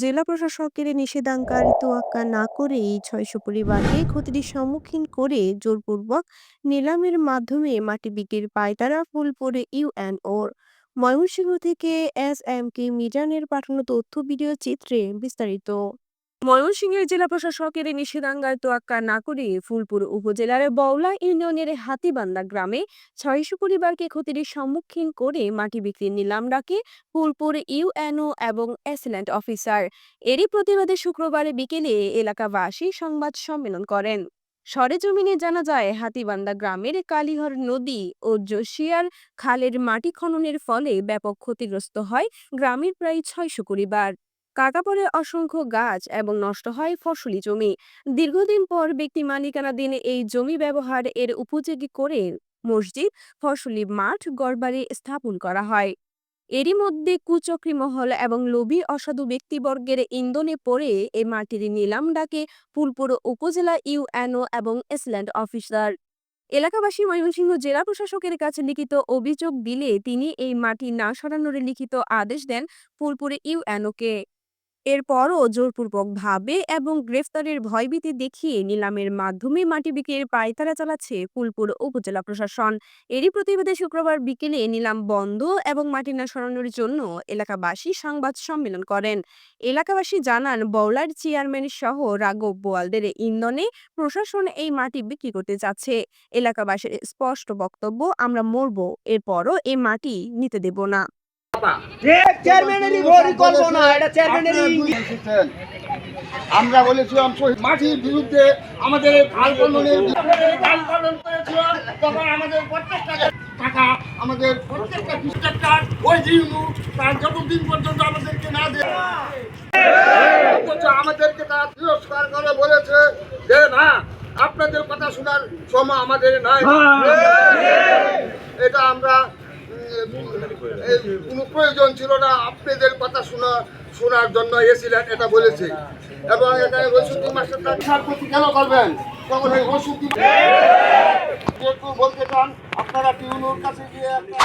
জেলা প্রশাসকের নিষেধাজ্ঞার তোয়াক্কা না করে এই ছয়শো পরিবারকে ক্ষতির সম্মুখীন করে জোরপূর্বক নিলামের মাধ্যমে মাটি বিক্রির পায়তারা, ফুলপুরে ইউএনওর ময়মনসিংহ থেকে এস এম কে মিজানের পাঠানো তথ্য, ভিডিও, চিত্রে বিস্তারিত। ময়মনসিংহের জেলা প্রশাসকের নিষেধাজ্ঞার তোয়াক্কা না করে ফুলপুর উপজেলার বওলা ইউনিয়নের হাতিবান্দা গ্রামে ছয়শো পরিবারকে ক্ষতির সম্মুখীন করে মাটি বিক্রির নিলাম ডাকে ফুলপুর ইউএনও এবং এসিল্যান্ড অফিসার। এরই প্রতিবাদে শুক্রবার বিকেলে এলাকাবাসী সংবাদ সম্মেলন করেন। সরেজমিনে জানা যায় হাতিবান্দা গ্রামের কালীহর নদী ও জোশিয়ার খালের মাটি খননের ফলে ব্যাপক ক্ষতিগ্রস্ত হয় গ্রামের প্রায় ছয়শো পরিবার। কাটা পড়ে অসংখ্য গাছ এবং নষ্ট হয় ফসলি জমি। দীর্ঘদিন পর ব্যক্তি মালিকানাধীন এই জমি ব্যবহার এর উপযোগী করে মসজিদ, ফসলি মাঠ গড়বাড়ি স্থাপন করা হয়। এরই মধ্যে কুচক্রী মহল এবং লোভী অসাধু ব্যক্তিবর্গের ইন্ধনে পড়ে এই মাটির নিলাম ডাকে ফুলপুর উপজেলা ইউএনও এবং এসল্যান্ড অফিসার। এলাকাবাসী ময়মনসিংহ জেলা প্রশাসকের কাছে লিখিত অভিযোগ দিলে তিনি এই মাটি না সরানোর লিখিত আদেশ দেন ফুলপুরে ইউএনওকে। এরপরও জোরপূর্বকভাবে এবং গ্রেফতারের ভয়ভীতি দেখিয়ে নিলামের মাধ্যমে মাটি বিক্রির পায়তারা চালাচ্ছে ফুলপুর উপজেলা প্রশাসন। এরই প্রতিবাদে শুক্রবার বিকেলে নিলাম বন্ধ এবং মাটি না সরানোর জন্য এলাকাবাসী সংবাদ সম্মেলন করেন। এলাকাবাসী জানান, বওলার চেয়ারম্যান সহ রাঘব বোয়ালদের ইন্ধনে প্রশাসন এই মাটি বিক্রি করতে যাচ্ছে। এলাকাবাসীর স্পষ্ট বক্তব্য, আমরা মরব, এরপরও এই মাটি নিতে দেব না। চেয়ারম্যানেরই ভরি এটা চেয়ারম্যানেরই আমরা বলেছিলাম শহীদ মাটির বিরুদ্ধে আমাদের করেছিলাম তখন আমাদের প্রত্যেকটা টাকা আমাদের প্রত্যেকটা প্রত্যেকটা ওই দিন তার যতদিন পর্যন্ত আমাদেরকে না দেয়। আমাদেরকে তারা তিরস্কার করে বলেছে যে না আপনাদের কথা শোনার সময় আমাদের নাই। এটা আমরা কোনো প্রয়োজন ছিল না, আপনাদের কথা শোনা, শোনার জন্য এসেছিলেন, এটা বলেছে। এবং এখানে বৈশুদ্ধি মাস্টার তার প্রতি কেন করবেন? তখন ওই বলতে চান, আপনারা টিউনুর কাছে গিয়ে একটা